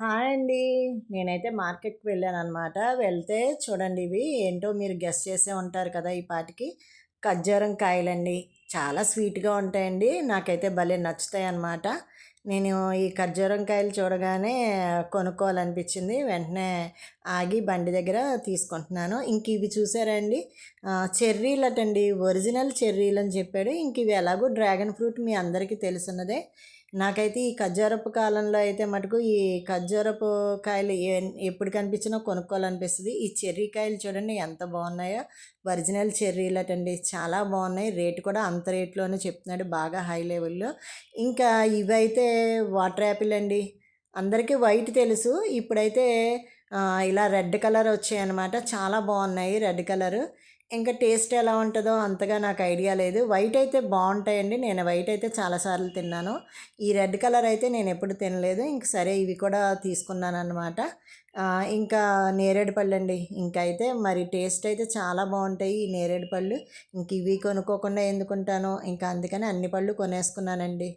Hi అండి. నేనైతే మార్కెట్‌కి వెళ్ళాననమాట. వెళ్తే చూడండి ఇవి ఏంటో మీరు గెస్ చేసే ఉంటారు కదా! ఈ పాటికి ఖర్జూరం కాయలండి. చాలా స్వీట్‌గా ఉంటాయండి. నాకైతే భలే నచ్చుతాయి అన్నమాట నేను ఈ ఖర్జూరం కాయలు చూడగానే కొనుక్కోవాలనిపించింది. వెంటనే ఆగి బండి దగ్గర తీసుకుంటున్నాను. ఇంక ఇవి చూసారా అండి చెర్రీలు చెర్రీలటండి. ఒరిజినల్ చెర్రీలు అని చెప్పాడు. ఇంక ఇవి ఎలాగో డ్రాగన్ ఫ్రూట్ మీ అందరికీ తెలుసున్నదే నాకైతే ఈ ఖర్జూరపు కాలంలో అయితే మటుకు ఈ ఖర్జూరపు కాయలు ఎప్పుడు కనిపించినా కొనుక్కోవాలనిపిస్తుంది ఈ చెర్రీ కాయలు చూడండి ఎంత బాగున్నాయో. ఒరిజినల్ చెర్రీలటండి. చాలా బాగున్నాయి. రేటు కూడా అంత రేట్‌లోనే చెప్తున్నాడు. బాగా హై లెవెల్‌లో. ఇంకా ఇవైతే వాటర్ యాపిల్ అండి. అందరికీ వైట్ తెలుసు. ఇప్పుడైతే ఇలా రెడ్ కలర్ వచ్చాయన్నమాట. చాలా బాగున్నాయి రెడ్ కలరు. ఇంకా టేస్ట్ ఎలా ఉంటుందో అంతగా నాకు ఐడియా లేదు. వైట్ అయితే బాగుంటాయండి నేను వైట్ అయితే చాలా సార్లు తిన్నాను. ఈ రెడ్ కలర్ అయితే నేను ఎప్పుడు తినలేదు. ఇంక సరే ఇవి కూడా తీసుకున్నాననమాట. ఆహ్, ఇంకా నేరేడు పళ్ళండి. ఇంకైతే మరి టేస్ట్ అయితే చాలా బాగుంటాయి ఈ నేరేడు పళ్ళు. ఇంక ఇవి కొనుక్కోకుండా ఎందుకుంటాను. ఇంకా అందుకని అన్ని పళ్ళు కొనేసుకున్నానండి.